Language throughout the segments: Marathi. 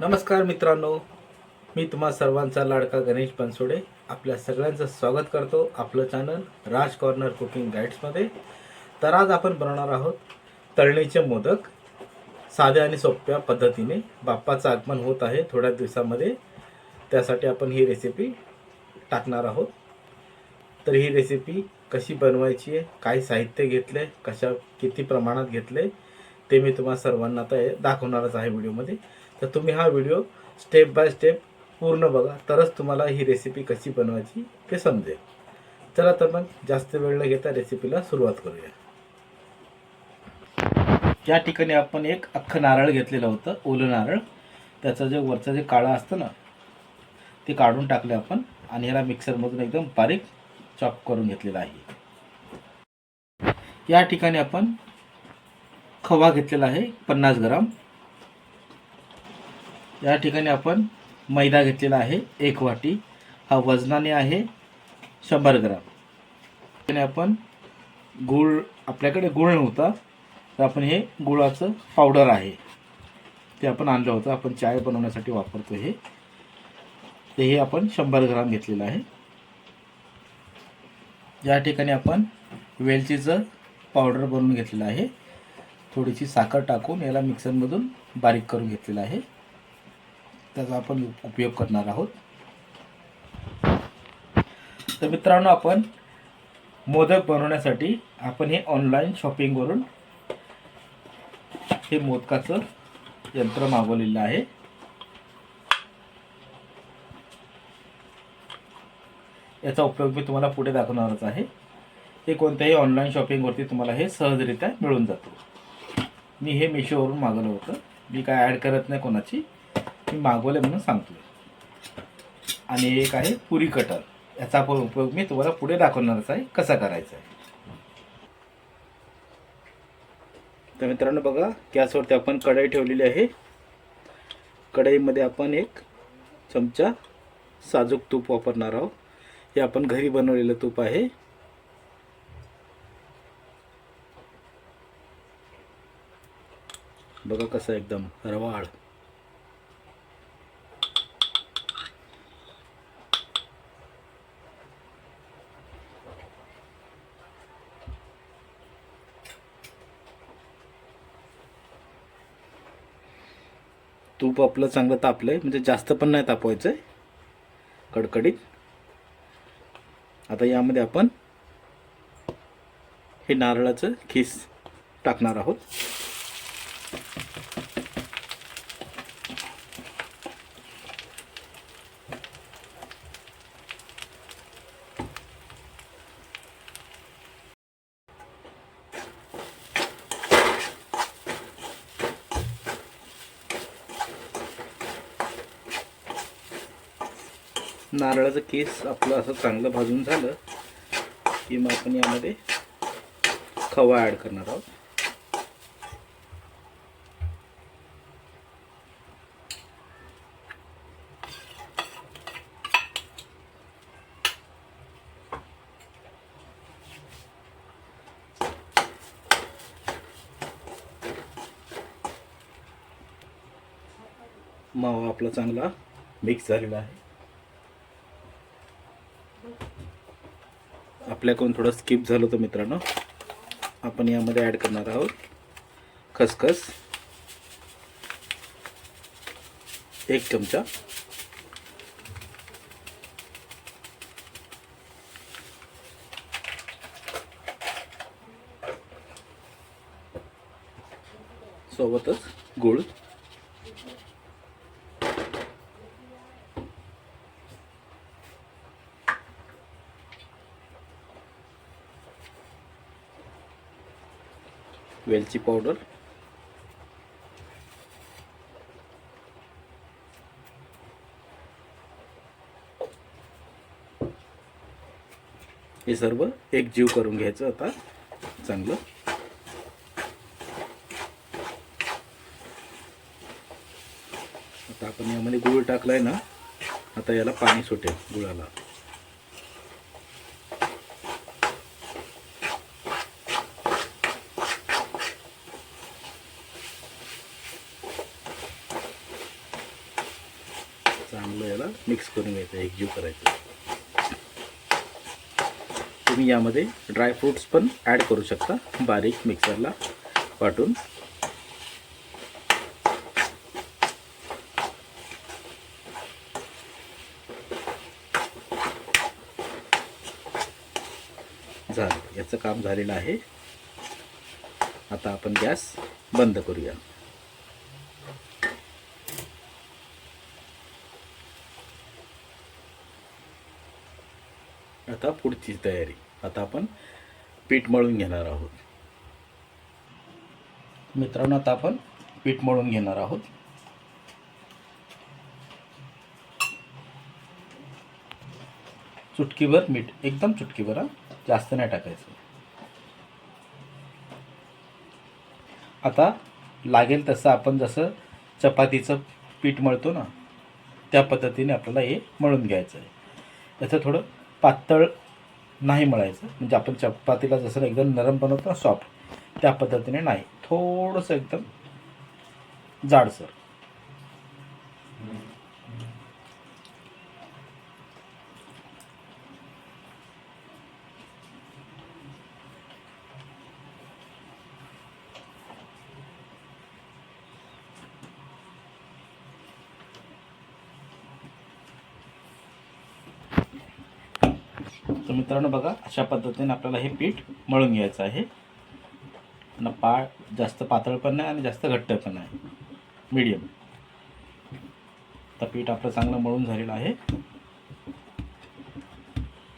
नमस्कार मित्रांनो मी तुम्हा सर्वांचा लाडका गणेश बनसोडे. आपल्या सगळ्यांचं स्वागत करतो आपलं चॅनल राज कॉर्नर कुकिंग गाईड्समध्ये तर आज आपण बनवणार आहोत तळणीचे मोदक. साध्या आणि सोप्या पद्धतीने बाप्पाचं आगमन होत आहे थोड्या दिवसामध्ये. त्यासाठी आपण ही रेसिपी टाकणार आहोत. तर ही रेसिपी कशी बनवायची आहे काय साहित्य घेतले कशा किती प्रमाणात घेतले ते मी तुम्हाला सर्वांना आता दाखवणारच आहे व्हिडिओमध्ये तर तुम्ही हा व्हिडिओ स्टेप बाय स्टेप पूर्ण बघा. तरच तुम्हाला ही रेसिपी कशी बनवायची ते समजेल. चला तर मग जास्त वेळ न घेता रेसिपीला सुरुवात करूया. या ठिकाणी आपण एक अख्खं नारळ घेतलेलं होतं ओलं नारळ. त्याचं जे वरचं जे काळं असतं ना ते काढून टाकले आपण आणि ह्याला मिक्सरमधून एकदम बारीक चॉप करून घेतलेला आहे. या ठिकाणी आपण खवा घेतलेला आहे पन्नास ग्राम. या ठिकाणी आपण मैदा घेतलेला आहे एक वाटी. हा वजनाने आहे शंभर ग्राम. ठिकाणी आपण गूळ आपल्याकडे गूळ नव्हता तर आपण हे गुळाचं पावडर आहे. ते आपण आणलं होतं आपण चाय बनवण्यासाठी वापरतो हे. ते हे आपण शंभर ग्राम घेतलेलं आहे. या ठिकाणी आपण वेलचीचं पावडर बनवून घेतलेलं आहे. थोडीशी साखर टाकून याला मिक्सरमधून बारीक करून घेतलेलं आहे. त्याचा आपण उपयोग करणार आहोत. तर मित्रांनो आपण मोदक बनवण्यासाठी आपण हे ऑनलाईन शॉपिंगवरून हे मोदकाचं यंत्र मागवलेलं आहे. याचा उपयोग मी तुम्हाला पुढे दाखवणारच आहे. हे कोणत्याही ऑनलाईन शॉपिंगवरती तुम्हाला हे सहजरित्या मिळून जातो. मी हे मिशोवरून मागवलं होतं. मी काय ॲड करत नाही कोणाची. मी मागवलं म्हणून सांगतोय. आणि एक आहे पुरी कटर. याचा आपण उपयोग मी तुम्हाला पुढे दाखवणारच आहे कसा करायचा आहे. तर मित्रांनो बघा गॅसवरती आपण कढई ठेवलेली आहे. कढईमध्ये आपण एक चमचा साजूक तूप वापरणार आहोत. हे आपण घरी बनवलेलं तूप आहे. बघा कसं एकदम रवाळ. तूप आपलं चांगलं तापलं आहे म्हणजे जास्त पण नाही तापवायचं आहे कडकडीत. आता यामध्ये आपण हे नारळाचं खीस टाकणार आहोत. नारळाचं केस आपलं असं चांगलं भाजून झालं की मग आपण यामध्ये खवा ॲड करणार आहोत. मावा आपला चांगला मिक्स झालेला आहे. आपल्याकडून थोडं स्किप झालं होतं मित्रांनो. आपण यामध्ये ॲड करणार आहोत. खसखस. एक चमचा. सोबतच गुळ. वेलची पावडर. हे सर्व एक जीव करून घ्यायचं आता चांगलं. आता आपण यामध्ये गुळ टाकलाय ना आता याला पाणी सुटेल गुळाला चांगलं याला मिक्स करून घ्यायचं एकजीव करायचं. तुम्ही यामध्ये ड्रायफ्रूट्स पण ॲड करू शकता. बारीक मिक्सरला वाटून. झालं. याचं काम झालेलं आहे. आता आपण गॅस बंद करूया. आता पुढची तयारी. आता आपण पीठ मळून घेणार आहोत. मित्रांनो आता आपण पीठ मळून घेणार आहोत. चुटकीभर मीठ एकदम चुटकीभर जास्त नाही टाकायचं. आता लागेल तसं आपण जसं चपातीचं पीठ मळतो ना त्या पद्धतीने आपल्याला हे मळून घ्यायचं आहे याचं थोडं पातळ नाही मळायचं. म्हणजे आपण चपातीला जसं एकदम नरम बनवतो ना सॉफ्ट त्या पद्धतीने नाही. थोडंसं एकदम जाडसर. तर मित्रांनो बघा अशा पद्धतीने आपल्याला हे पीठ मळून घ्यायचं आहे. आणि पाळ जास्त पातळ पण नाही आणि जास्त घट्ट पण नाही. मीडियम आता पीठ आपलं चांगलं मळून झालेलं आहे.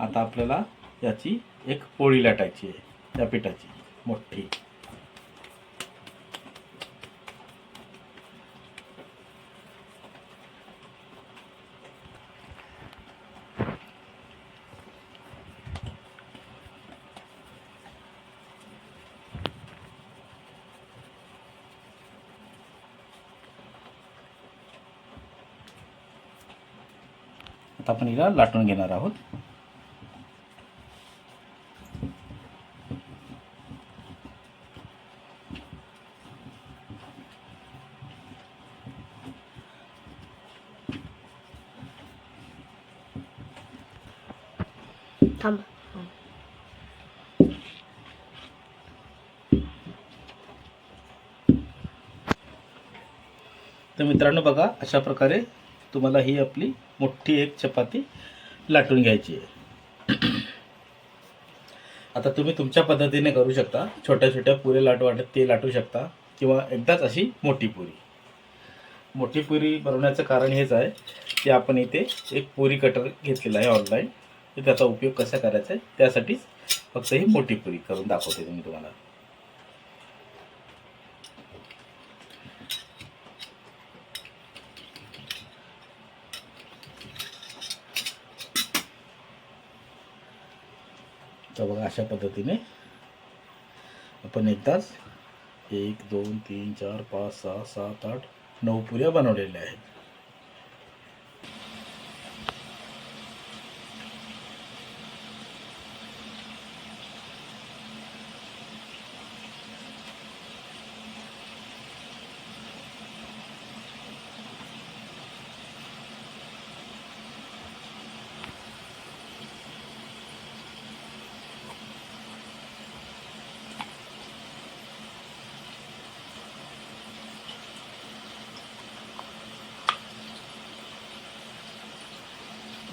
आता आपल्याला याची एक पोळी लाटायची आहे त्या पिठाची मोठी. आता आपण हिला लाटून घेणार आहोत. थांब. तर मित्रांनो बघा अशा प्रकारे तुम्हाला ही आपली मोठी एक चपाती लाटून घ्यायची आहे. आता तुम्ही तुमच्या पद्धतीने करू शकता. छोट्या छोट्या पुरे लाटू वाटत ते लाटू शकता. किंवा एकदाच अशी मोठी पुरी. मोठी पुरी बनवण्याचं कारण हेच आहे की आपण इथे एक पुरी कटर घेतलेला आहे ऑनलाईन त्याचा उपयोग कसा करायचा आहे त्यासाठीच फक्त ही मोठी पुरी करून दाखवते मी तुम्हाला. तर बघा अशा पद्धतीने आपण एकदाच एक दोन तीन चार पाच सहा सात आठ नऊ पुऱ्या बनवलेल्या आहेत.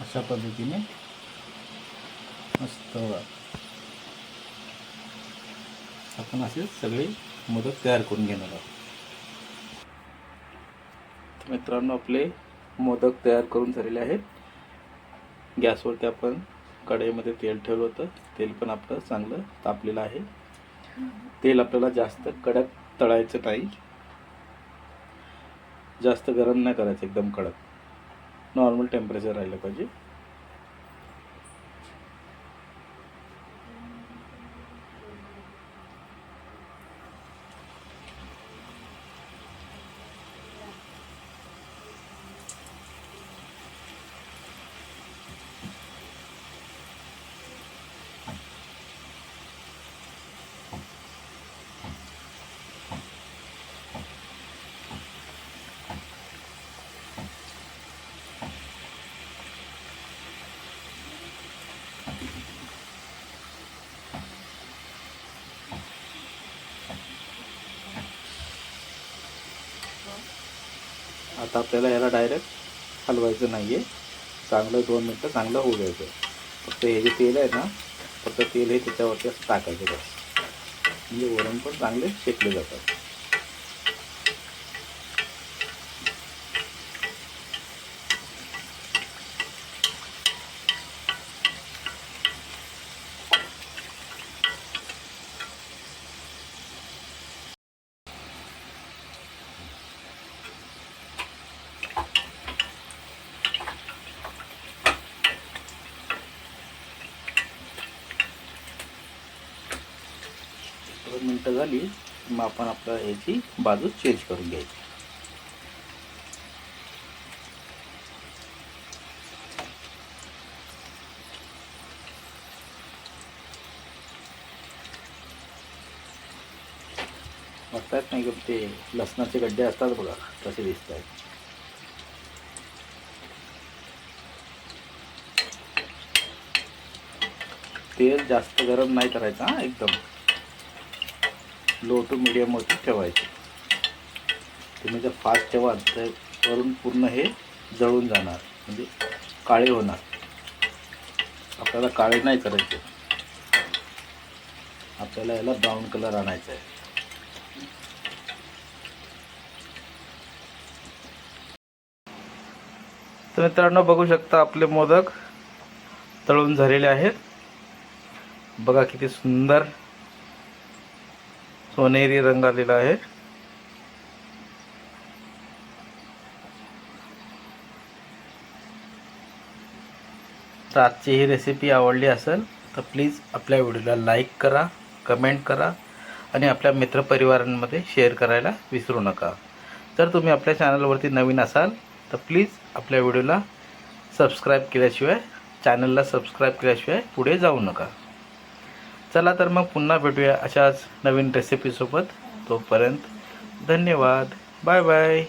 अशा पद्धतीने मस्त आपण असे सगळे मोदक तयार करून घेणार आहोत. मित्रांनो आपले मोदक तयार करून झालेले आहेत. गॅसवरती आपण कढईमध्ये तेल ठेवलं होतं. तेल पण आपलं चांगलं तापलेलं आहे. तेल आपल्याला जास्त कडक तळायचं नाही. जास्त गरम नाही करायचं एकदम कडक. नॉर्मल टेम्परेचर राहिलं पाहिजे. आता आपल्याला याला डायरेक्ट हलवायचं नाही आहे चांगलं दोन मिनटं चांगलं होऊ द्यायचं. फक्त हे जे तेल आहे ना फक्त तेल हे त्याच्यावरती असं टाकायचं बस. म्हणजे वरण पण चांगले शेकले जातात दोन मिनटं झाली मग आपण आपलं ह्याची बाजू चेंज करून घ्यायची. वाटतात नाही का ते लसणाचे गड्डे असतात बघा तसे दिसत आहेत तेल जास्त गरम नाही करायचं हां एकदम. लो टू मिडियमवरती ठेवायचे. तुम्ही जर फास्ट ठेवाल तर वरून पूर्ण हे जळून जाणार. म्हणजे काळे होणार. आपल्याला काळे नाही करायचे. आपल्याला याला ब्राऊन कलर आणायचा आहे. तर मित्रांनो बघू शकता आपले मोदक तळून झालेले आहेत. बघा किती सुंदर सोनेरी रंग आलेला आहे. तर आजची ही रेसिपी आवडली असेल तर प्लीज आपल्या व्हिडिओला लाईक करा कमेंट करा आणि आपल्या मित्रपरिवारांमध्ये शेअर करायला विसरू नका. जर तुम्ही आपल्या चॅनलवरती नवीन असाल तर प्लीज आपल्या व्हिडिओला सबस्क्राईब केल्याशिवाय चॅनलला सबस्क्राईब केल्याशिवाय पुढे जाऊ नका. चला तर मग पुन्हा भेटूया अशाच नवीन रेसिपीसोबत तोपर्यंत धन्यवाद. Bye bye